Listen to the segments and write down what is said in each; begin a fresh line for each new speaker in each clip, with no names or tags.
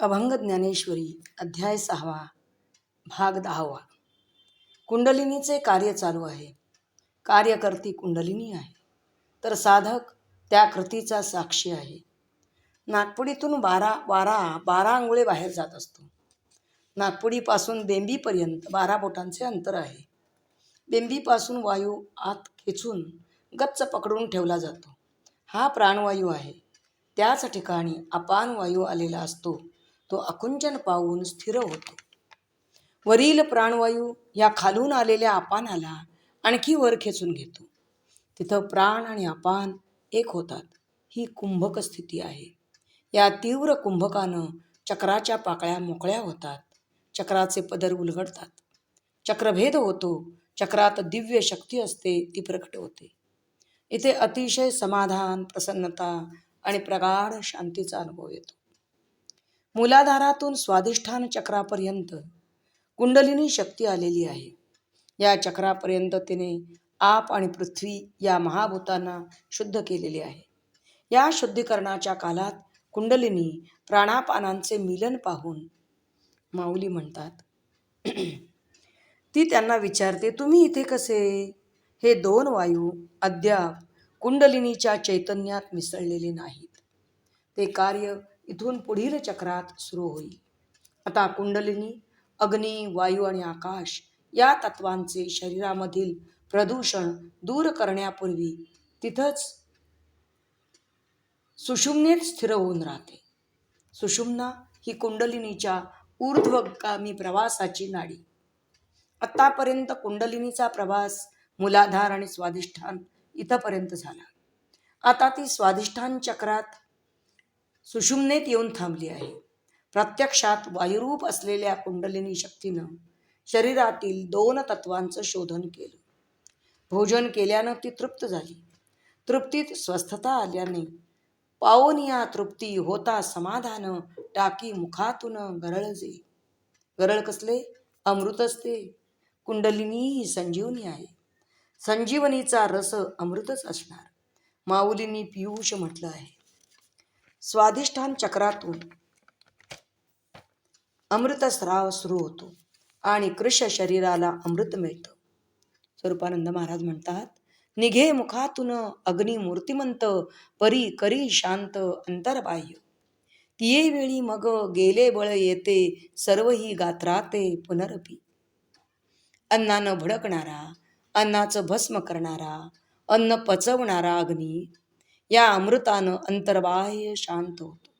अभंग ज्ञानेश्वरी अध्याय सहावा भाग दहावा. कुंडलिनीचे कार्य चालू आहे. कार्यकर्ती कुंडलिनी आहे. तर साधक त्या कृतीचा साक्षी आहे. नागपुडीतून बारा वारा बारा आंघोळे बाहेर जात असतो. नागपुडीपासून बेंबीपर्यंत बारा बोटांचे अंतर आहे. बेंबीपासून वायू आत खेचून गच्च पकडून ठेवला जातो. हा प्राणवायू आहे. त्याच ठिकाणी अपान वायू आलेला असतो. तो आकुंचन पाहून स्थिर होतो. वरील प्राणवायू या खालून आलेल्या अपानाला आणखी वर खेचून घेतो. तिथं प्राण आणि अपान एक होतात. ही कुंभक स्थिती आहे. या तीव्र कुंभकानं चक्राच्या पाकळ्या मोकळ्या होतात. चक्राचे पदर उलगडतात. चक्रभेद होतो. चक्रात दिव्य शक्ती असते ती प्रकट होते. इथे अतिशय समाधान प्रसन्नता आणि प्रगाढ शांतीचा अनुभव येतो. मूलाधारातून स्वाधिष्ठान चक्रापर्यंत कुंडलिनी शक्ती आलेली आहे. या चक्रापर्यंत तिने आप आणि पृथ्वी या महाभूतांना शुद्ध केलेले आहे. या शुद्धीकरणाच्या कालात कुंडलिनी प्राणापानांचे मिलन पाहून माऊली म्हणतात ती त्यांना विचारते तुम्ही इथे कसे हे दोन वायू अद्याप कुंडलिनीच्या चैतन्यात मिसळलेले नाहीत. ते कार्य इथून पुढील चक्रात सुरू होईल. आता कुंडलिनी अग्नी वायू आणि आकाश या तत्वांचे शरीरामधील प्रदूषण दूर करण्यापूर्वी तिथंच सुषुम्नेत स्थिर होऊन राहते. सुषुम्ना ही कुंडलिनीच्या ऊर्ध्वगामी प्रवासाची नाडी. आत्तापर्यंत कुंडलिनीचा प्रवास मुलाधार आणि स्वाधिष्ठान इथंपर्यंत झाला. आता ती स्वाधिष्ठान चक्रात सुषुम्नेत येऊन थांबली आहे. प्रत्यक्षात वायुरूप असलेल्या कुंडलिनी शक्तीनं शरीरातील दोन तत्वांचं शोधन केलं. भोजन केल्यानं ती तृप्त झाली. तृप्तीत स्वस्थता आल्याने पावून या तृप्ती होता समाधान टाकी मुखातून गरळजे. गरळ कसले? अमृत असते. कुंडलिनी ही संजीवनी आहे. संजीवनीचा रस अमृतच असणार. माऊलींनी पियुष म्हटलं आहे. स्वाधिष्ठान चक्रातून. अमृतस्राव सुरू होतो आणि कृष शरीराला अमृत मिळतं. स्वरूपानंद महाराज म्हणतात निघे मुखातून अग्नी मूर्तिमंत परी करी शांत अंतर्बाह्य. तिये वेळी मग गेले बळ येते सर्व ही गात्राते पुनरपी. अन्नानं भडकणारा अन्नाचं भस्म करणारा अन्न पचवणारा अग्नी या अमृतानं अंतर्बाह्य शांत होतो.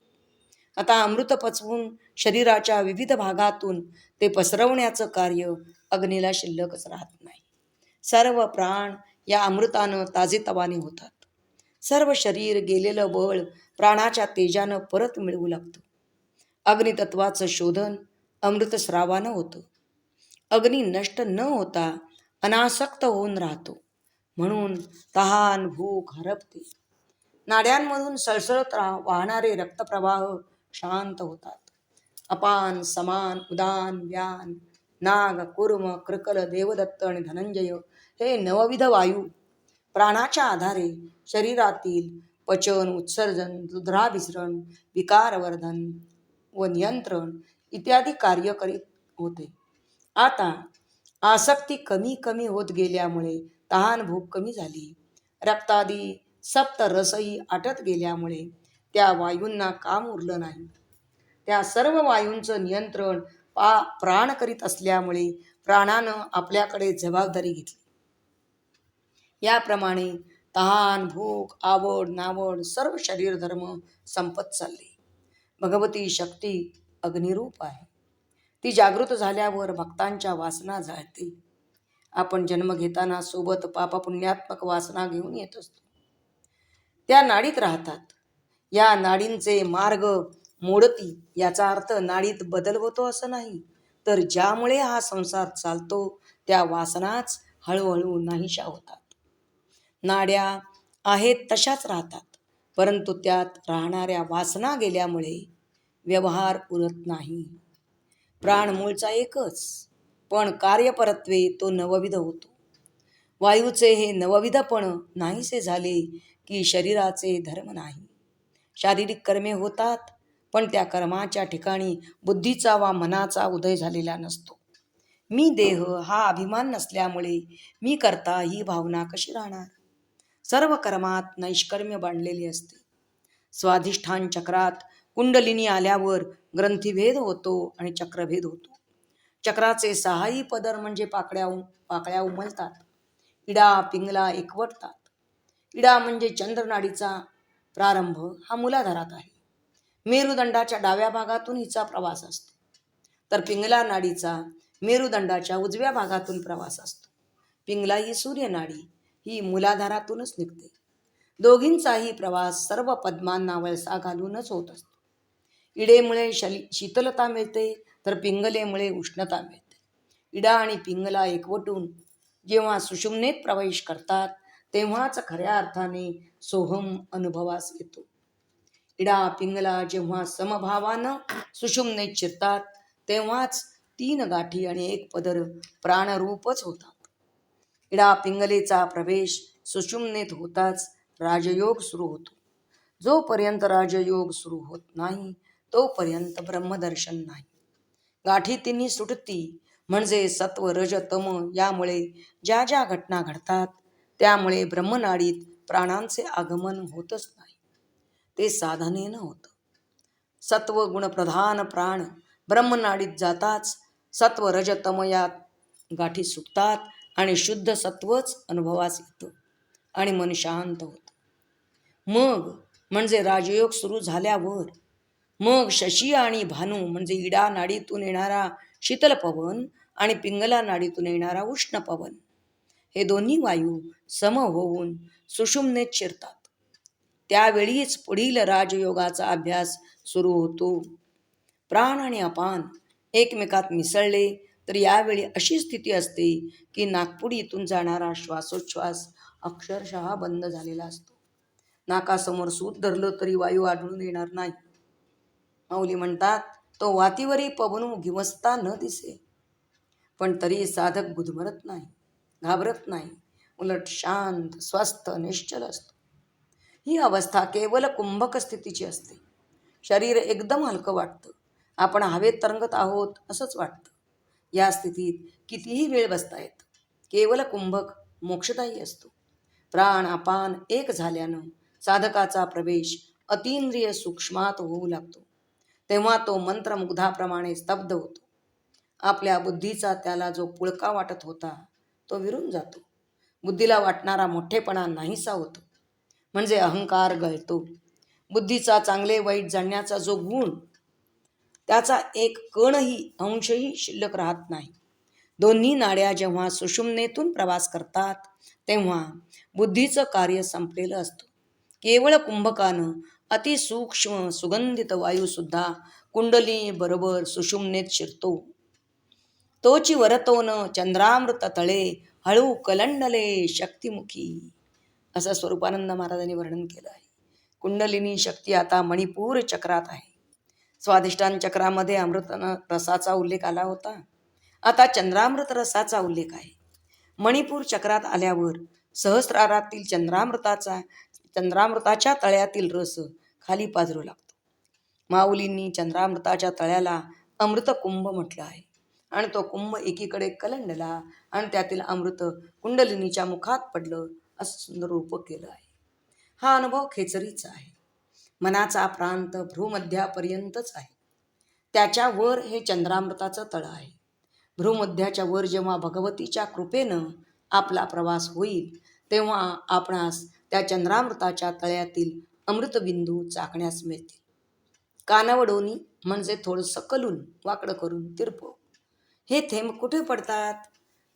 आता अमृत पचवून शरीराच्या विविध भागातून ते पसरवण्याचं कार्य अग्नीला शिल्लकच राहत नाही. सर्व प्राण या अमृतानं ताजेतवाने होतात. सर्व शरीर गेलेलं बळ प्राणाच्या तेजानं परत मिळवू लागतं. अग्नितत्वाचं शोधन अमृतस्रावानं होतं. अग्नी नष्ट न होता अनासक्त होऊन राहतो. म्हणून तहान भूक हरपते. नाड्यांमधून सळसळत वाहणारे रक्तप्रवाह शांत होतात. अपान समान उदान व्यान नाग कुर्म कृकल देवदत्त आणि धनंजय हे नवविध वायू. प्राणाच्या आधारे शरीरातील पचन उत्सर्जन रुद्राभिसरण विकारवर्धन व नियंत्रण इत्यादी कार्य करीत होते. आता आसक्ती कमी कमी होत गेल्यामुळे तहान भूक कमी झाली. रक्तादी सप्त रसही आटत गेल्यामुळे त्या वायूंना काम उरलं नाही. त्या सर्व वायूंचं नियंत्रण पा प्राण करीत असल्यामुळे प्राणानं आपल्याकडे जबाबदारी घेतली. याप्रमाणे तहान भूक आवड नावड सर्व शरीर धर्म संपत चालले. भगवती शक्ती अग्निरूप आहे. ती जागृत झाल्यावर भक्तांच्या वासना जाळते आपण जन्म घेताना सोबत पापपुण्यात्मक वासना घेऊन येत असतो. त्या नाडीत राहतात. या नाडींचे मार्ग मोडती याचा अर्थ नाडीत बदल होतो असं नाही. तर ज्यामुळे हा संसार चालतो त्या वासनाच हळूहळू नाहीशा होतात. नाड्या आहेत तशाच राहतात परंतु त्यात राहणाऱ्या वासना गेल्यामुळे व्यवहार उरत नाही. प्राण मूळचा एकच पण कार्यपरत्वे तो नवविध होतो. वायूचे हे नवविधपण नाहीसे झाले की शरीराचे धर्म नाही. शारीरिक कर्मे होतात पण त्या कर्माच्या ठिकाणी बुद्धीचा वा मनाचा उदय झालेला नसतो. मी देह हा अभिमान नसल्यामुळे मी करता ही भावना कशी राहणार? सर्व कर्मात नैष्कर्म्य बांधलेली असते. स्वाधिष्ठान चक्रात कुंडलिनी आल्यावर ग्रंथीभेद होतो आणि चक्रभेद होतो. चक्राचे सहाही पदर म्हणजे पाकड्या पाकळ्या उमलतात इडा पिंगला एकवटतात. इडा म्हणजे चंद्रनाडीचा प्रारंभ हा मुलाधारात आहे. मेरुदंडाच्या डाव्या भागातून हिचा प्रवास असतो. तर पिंगला नाडीचा मेरुदंडाच्या उजव्या भागातून प्रवास असतो. पिंगला ही सूर्यनाडी ही मुलाधारातूनच निघते. दोघींचाही प्रवास सर्व पद्मांना वळसा घालूनच होत असतो. इडेमुळे शली शीतलता मिळते तर पिंगलेमुळे उष्णता मिळते. इडा आणि पिंगला एकवटून जेव्हा सुषुम्नेत प्रवेश करतात तेव्हाच खऱ्या अर्थाने सोहम अनुभवास येतो. इडा पिंगला जेव्हा समभावानं सुषुम्ने चिरतात तेव्हाच तीन गाठी आणि एक पदर प्राणरूपच होतात. इडा पिंगलेचा प्रवेश सुषुम्नेत होताच राजयोग सुरू होतो. जोपर्यंत राजयोग सुरू होत नाही तोपर्यंत ब्रह्मदर्शन नाही. गाठी तिन्ही सुटती म्हणजे सत्व रज तम यामुळे ज्या ज्या घटना घडतात त्यामुळे ब्रह्मनाडीत प्राणांचे आगमन होतच नाही. ते साधनेनं होतं. सत्व गुणप्रधान प्राण ब्रह्मनाडीत जाताच सत्व रजतम या गाठी सुटतात आणि शुद्ध सत्वच अनुभवास येतं आणि मन शांत होतं. मग म्हणजे राजयोग सुरू झाल्यावर मग शशी आणि भानू म्हणजे इडा नाडीतून येणारा शीतल पवन आणि पिंगला नाडीतून येणारा उष्ण पवन हे दोन्ही वायू सम होऊन सुषुम्नेत शिरतात. त्यावेळीच पुढील राजयोगाचा अभ्यास सुरू होतो. प्राण आणि अपान एकमेकात मिसळले तर यावेळी अशी स्थिती असते की नागपुडीतून जाणारा श्वासोच्छ्वास अक्षरशः बंद झालेला असतो. नाकासमोर सूत धरलं तरी वायू आढळून येणार नाही. माऊली म्हणतात तो वातीवरी पवनू घिवसता न दिसे. पण तरी साधक गुदमरत नाही. घाबरत नाही. उलट शांत स्वस्थ निश्चल असतो. ही अवस्था केवळ कुंभक स्थितीची असते. शरीर एकदम हलकं वाटतं. आपण हवेत तरंगत आहोत असंच वाटतं. या स्थितीत कितीही वेळ बसता येतं केवळ कुंभक मोक्षदायी असतो. प्राण अपान एक झाल्यानं साधकाचा प्रवेश अतिंद्रिय सूक्ष्मात होऊ लागतो. तेव्हा तो मंत्रमुग्धाप्रमाणे स्तब्ध होतो. आपल्या बुद्धीचा त्याला जो पुळका वाटत होता तो विरून जातो. बुद्धीला वाटणारा मोठेपणा नाहीसा होतो. म्हणजे अहंकार गळतो. बुद्धीचा चांगले वाईट जाणण्याचा जो गुण त्याचा एक कणही अंशही शिल्लक राहत नाही. दोन्ही नाड्या जेव्हा सुषुम्नेतून प्रवास करतात तेव्हा बुद्धीचं कार्य संपलेलं असतं. केवळ कुंभकानं अतिसूक्ष्म सुगंधित वायूसुद्धा कुंडली बरोबर सुषुम्नेत शिरतो. तोची वरतोन चंद्रामृत तळे हळू कलंडले शक्तिमुखी असं स्वरूपानंद महाराजांनी वर्णन केलं आहे कुंडलिनी शक्ती आता मणिपूर चक्रात आहे स्वादिष्टान चक्रामध्ये अमृत रसाचा उल्लेख आला होता आता चंद्रामृत रसाचा उल्लेख आहे मणिपूर चक्रात आल्यावर सहस्रारातील चंद्रामृताचा चंद्रामृताच्या तळ्यातील रस खाली पाजरू लागतो माऊलींनी चंद्रामृताच्या तळ्याला अमृतकुंभ म्हटलं आहे आणि तो कुंभ एकीकडे कलंडला आणि त्यातील अमृत कुंडलिनीच्या मुखात पडलं असं सुंदर रूप केलं आहे. हा अनुभव खेचरीचा आहे. मनाचा प्रांत भ्रूमध्यापर्यंतच आहे. त्याच्यावर हे चंद्रामृताचं तळ आहे. भ्रूमध्याच्या वर जेव्हा भगवतीच्या कृपेनं आपला प्रवास होईल तेव्हा आपणास त्या चंद्रामृताच्या तळ्यातील अमृतबिंदू चाकण्यास मिळतील. कानवडोनी म्हणजे थोडं सकलून वाकडं करून तिरपव हे थेंब कुठे पडतात?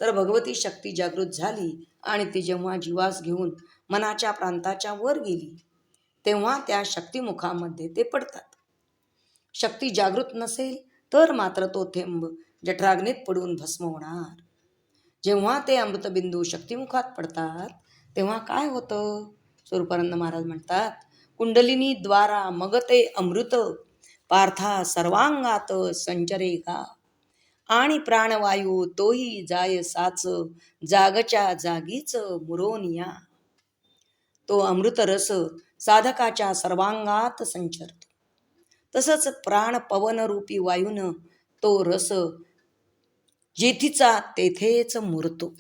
तर भगवती शक्ती जागृत झाली आणि ती जेव्हा जीवास घेऊन मनाच्या प्रांताच्या वर गेली तेव्हा त्या शक्तिमुखामध्ये ते पडतात. शक्ती जागृत नसेल तर मात्र तो थेंब जठराग्नीत पडून भस्म होणार. जेव्हा ते अमृतबिंदू शक्तिमुखात पडतात तेव्हा काय होतं? स्वरूपानंद महाराज म्हणतात कुंडलिनी द्वारा मग ते अमृत पार्था सर्वांगात संचरेगा आणि प्राणवायू तोही जाय साच जागच्या जागीच मुरोनिया. तो अमृतरस साधकाच्या सर्वांगात संचरतो. तसंच प्राण पवन रूपी वायून तो रस जेथीचा तेथेच मुरतो.